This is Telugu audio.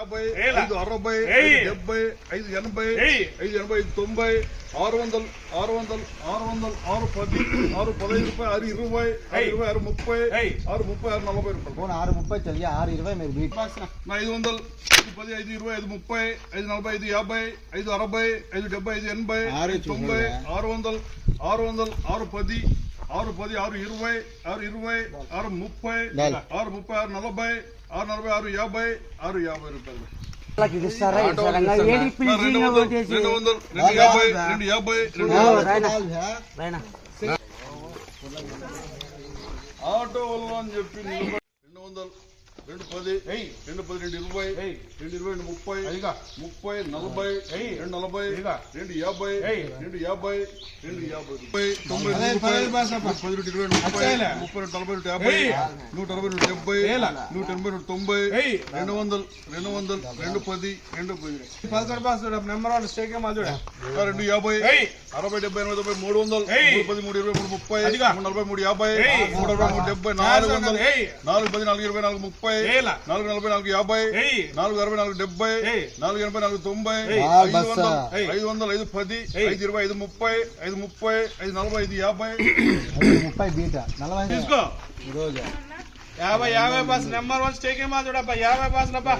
యాభై ఏల. ఐదు అరవై ఏయ్. ఐదు డెబ్బై ఐదు ఎనభై ఏయ్. ఐదు ఎనభై ఐదు తొంభై ఆరు వందలు ఆరు వందలు ఆరు వందలు ఆరు పది ఆరు పదహైదు రూపాయలు ఆరు ఇరవై ఆరు ఏయ్. ఇరవై ఆరు ముప్పై ఏయ్. ఆరు ముప్పై ఆరు నలభై రూపాయలు ఫోన్ ఆరు ముప్పై చదివి ఆరు ఇరవై మీరు బీట్ నా ఐదు వందలు ఐదు పది ఐదు ఇరవై ఐదు ముప్పై ఐదు నలభై ఐదు యాభై ఐదు అరవై ఐదు డెబ్బై ఐదు ఎనభై ఆరు ఐదు తొంభై చూసారా? ఆరు వందలు ఆరు వందలు ఆరు పది ఆరు పది ఆరు ఇరవై ఆరు ఇరవై ఆరు ముప్పై. ఆరు ముప్పై ఆరు నలభై ఆరు నలభై ఆరు యాభై ఆరు యాభై రూపాయలు. ఆటో వల్ల అని చెప్పి నిలబడి రెండు వందలు రెండు పది రెండు పది రెండు ఇరవై రెండు ఇరవై రెండు ముప్పై ముప్పై నలభై రెండు నలభై రెండు యాభై రెండు యాభై రెండు యాభై ముప్పై తొంభై రెండు రూపాయలు, పది రెండు ఇరవై ముప్పై ముప్పై రెండు నలభై రెండు యాభై నూట అరవై రెండు డెబ్బై నూట ఎనభై రెండు తొంభై రెండు వందలు రెండు వందలు రెండు పది రెండు పది. పదకొండు బాస్ నెంబర్ వన్ స్టేక్ రెండు యాభై అరవై డెబ్బై ఎనభై తొంభై మూడు వందలు మూడు పది మూడు ఇరవై మూడు ముప్పై నలభై మూడు యాభై మూడు అరవై మూడు డెబ్బై నాలుగు వందలు నాలుగు పది నాలుగు ఇరవై నాలుగు ముప్పై నాలుగు నలభై నాలుగు యాభై నాలుగు అరవై నాలుగు డెబ్బై నాలుగు ఎనభై నాలుగు తొంభై ఐదు. వందలు ఐదు వందలు ఐదు పది ఐదు ఇరవై ఐదు ముప్పై ఐదు ముప్పై ఐదు నలభై ఐదు యాభై. ఐదు ముప్పై బీట. నలభై తీసుకో. యాభై యాభై బస్ నెంబర్ వన్ స్టేక్ చూడప్ప యాభై బస్ లప్ప